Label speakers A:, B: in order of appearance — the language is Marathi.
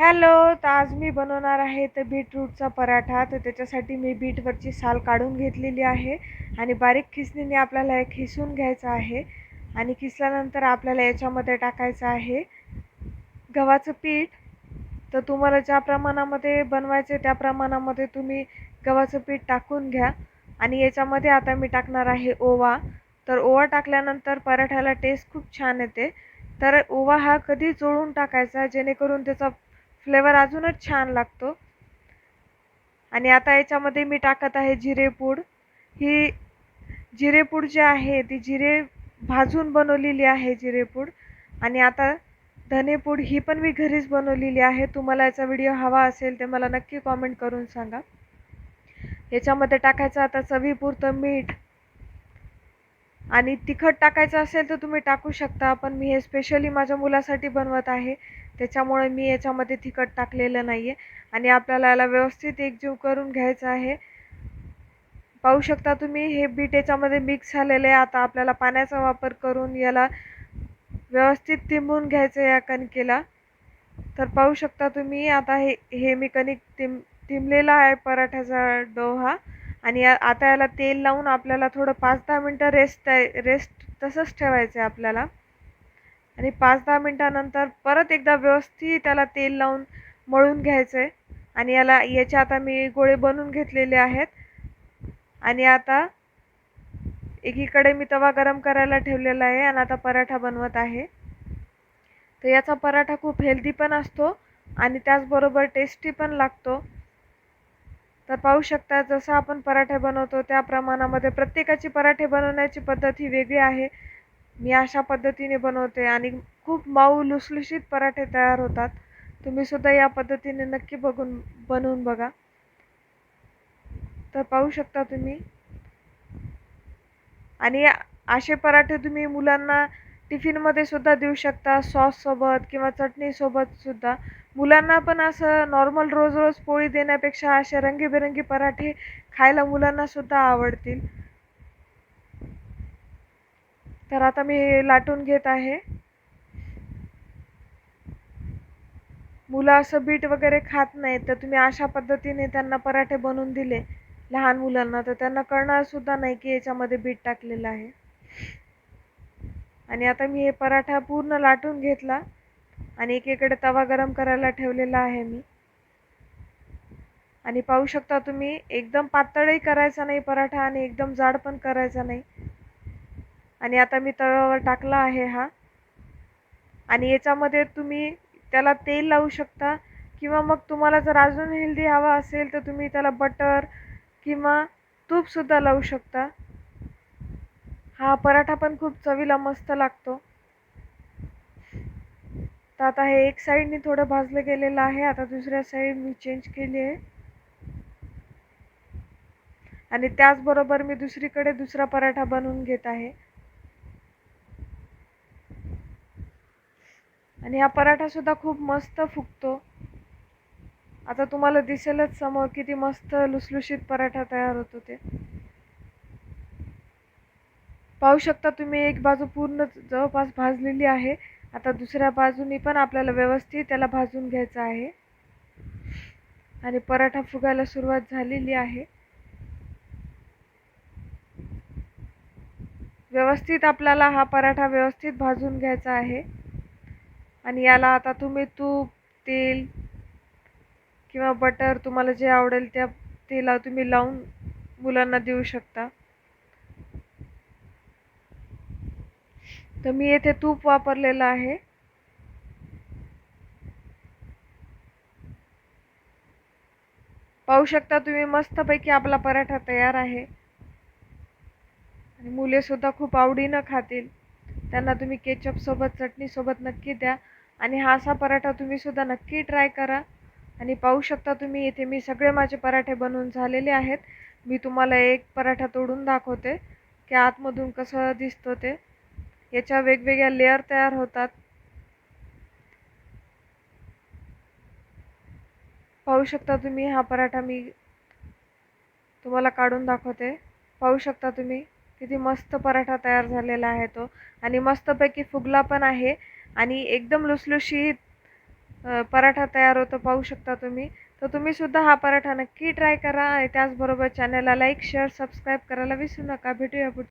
A: हॅलो तर आज मी बनवणार आहे तर बीटरूटचा पराठा. तर त्याच्यासाठी मी बीटवरची साल काढून घेतलेली आहे आणि बारीक खिसणीने आपल्याला हे खिसून घ्यायचं आहे आणि खिसल्यानंतर आपल्याला याच्यामध्ये टाकायचं आहे गव्हाचं पीठ. तर तुम्हाला ज्या प्रमाणामध्ये बनवायचे त्या प्रमाणामध्ये तुम्ही गव्हाचं पीठ टाकून घ्या आणि याच्यामध्ये आता मी टाकणार आहे ओवा. तर ओवा टाकल्यानंतर पराठ्याला टेस्ट खूप छान येते. तर ओवा हा कधी चोळून टाकायचा? जेणेकरून त्याचा फ्लेवर अजूनच छान लागतो. आणि आता याच्यामध्ये मी टाकत आहे जिरेपूड ही जिरेपूड जी आहे ती जिरे भाजून बनवलेली आहे जिरेपूड आणि आता धनेपूड ही पण मी घरीच बनवलेली आहे. तुम्हाला याचा व्हिडिओ हवा असेल ते मला नक्की कॉमेंट करून सांगा. याच्यामध्ये टाकायचं आता चवीपुरतं मीठ. आणि तिखट टाकायचं असेल तर तुम्ही टाकू शकता पण मी हे स्पेशली माझ्या मुलासाठी बनवत आहे. त्याच्यामुळे मी याच्यामध्ये तिखट टाकलेलं नाही आहे आणि आपल्याला याला व्यवस्थित एकजीव करून घ्यायचं आहे. पाहू शकता तुम्ही हे बीट याच्यामध्ये मिक्स झालेलं आहे. आता आपल्याला पाण्याचा वापर करून याला व्यवस्थित तिंबून घ्यायचं या कणकेला. तर पाहू शकता तुम्ही आता हे हे मी कणिक तिम तिंबलेला आहे पराठ्याचा डो हा आणि आता याला तेल लावून आपल्याला थोडं पाच दहा मिनटं रेस्ट रेस्ट तसंच ठेवायचं आहे आपल्याला. आणि पाच दहा मिनटानंतर परत एकदा व्यवस्थित त्याला तेल लावून मळून घ्यायचं आहे आणि याला याचे आता मी गोळे बनवून घेतलेले आहेत. आणि आता एकीकडे मी तवा गरम करायला ठेवलेला आहे आणि आता पराठा बनवत आहे. तर याचा पराठा खूप हेल्दी पण असतो आणि त्याचबरोबर टेस्टी पण लागतो. तर पाहू शकता जसं आपण पराठे बनवतो त्या प्रमाणामध्ये प्रत्येकाची पराठे बनवण्याची पद्धत ही वेगळी आहे. मी अशा पद्धतीने बनवते आणि खूप मऊ लुसलुशीत पराठे तयार होतात. तुम्ही सुद्धा या पद्धतीने नक्की बघून बनवून बघा. तर पाहू शकता तुम्ही. आणि असे पराठे तुम्ही मुलांना टिफिनमध्ये सुद्धा देऊ शकता. सॉससोबत किंवा चटणीसोबत सुद्धा. मुलांना पण असं नॉर्मल रोज रोज पोळी देण्यापेक्षा असे रंगीबेरंगी पराठे खायला मुलांना सुद्धा आवडतील. तर आता मी लाटून घेत आहे. मुलं असं बीट वगैरे खात नाहीत तर तुम्ही अशा पद्धतीने त्यांना पराठे बनवून दिले लहान मुलांना. तर त्यांना कळणार सुद्धा नाही की याच्यामध्ये बीट टाकलेलं आहे. आणि आता मी हे पराठा पूर्ण लाटून घेतला आणि एकीकडे तवा गरम करायला ठेवलेला आहे मी. आणि पाहू शकता तुम्ही एकदम पातळही करायचा नाही पराठा आणि एकदम जाड पण करायचा नाही. आणि आता मी तव्यावर टाकला आहे हा. आणि याच्यामध्ये तुम्ही त्याला तेल लावू शकता किंवा मग तुम्हाला जर अजून हेल्दी हवा असेल तर तुम्ही त्याला बटर किंवा तूपसुद्धा लावू शकता. हा पराठा पण खूप चवीला मस्त लागतो. तर आता हे एक साईडनी थोडं भाजलं गेलेलं आहे. आता दुसऱ्या साईड मी चेंज केली आहे. आणि त्याचबरोबर मी दुसरीकडे दुसरा पराठा बनवून घेत आहे. आणि हा पराठासुद्धा खूप मस्त फुगतो. आता तुम्हाला दिसेलच समोर किती मस्त लुसलुशीत पराठा तयार होतो ते. पाहू शकता तुम्ही एक बाजू पूर्ण जवळपास भाजलेली आहे. आता दुसऱ्या बाजूनी पण आपल्याला व्यवस्थित त्याला भाजून घ्यायचं आहे. आणि पराठा फुगायला सुरुवात झालेली आहे. व्यवस्थित आपल्याला हा पराठा व्यवस्थित भाजून घ्यायचा आहे. आणि याला आता तुम्ही तूप तेल किंवा बटर तुम्हाला जे आवडेल त्या तेला तुम्ही लावून मुलांना देऊ शकता. तर मी येथे तूप वापरलेलं आहे. पाहू शकता तुम्ही मस्तपैकी आपला पराठा तयार आहे. आणि मुले सुद्धा खूप आवडीनं खातील. त्यांना तुम्ही केचअप सोबत चटणी सोबत नक्की द्या. आणि हा असा पराठा तुम्ही सुद्धा नक्की ट्राय करा. आणि पाहू शकता तुम्ही इथे मी सगळे माझे पराठे बनवून झालेले आहेत. मी तुम्हाला एक पराठा तोडून दाखवते की आतमधून कसं दिसतं ते. याच्या वेगवेगळ्या लेअर तयार होतात. पाहू शकता तुम्ही हा पराठा मी तुम्हाला काढून दाखवते. पाहू शकता तुम्ही किती मस्त पराठा तयार झालेला आहे तो. आणि मस्तपैकी फुगला पण आहे. आणि एकदम लुसलुशीत पराठा तयार होतो पाहू शकता तुम्ही. तर तुम्ही सुद्धा हा पराठा नक्की ट्राय करा आणि त्याचबरोबर चॅनलला लाईक शेअर सबस्क्राईब करायला विसरू नका. भेटूया पुढे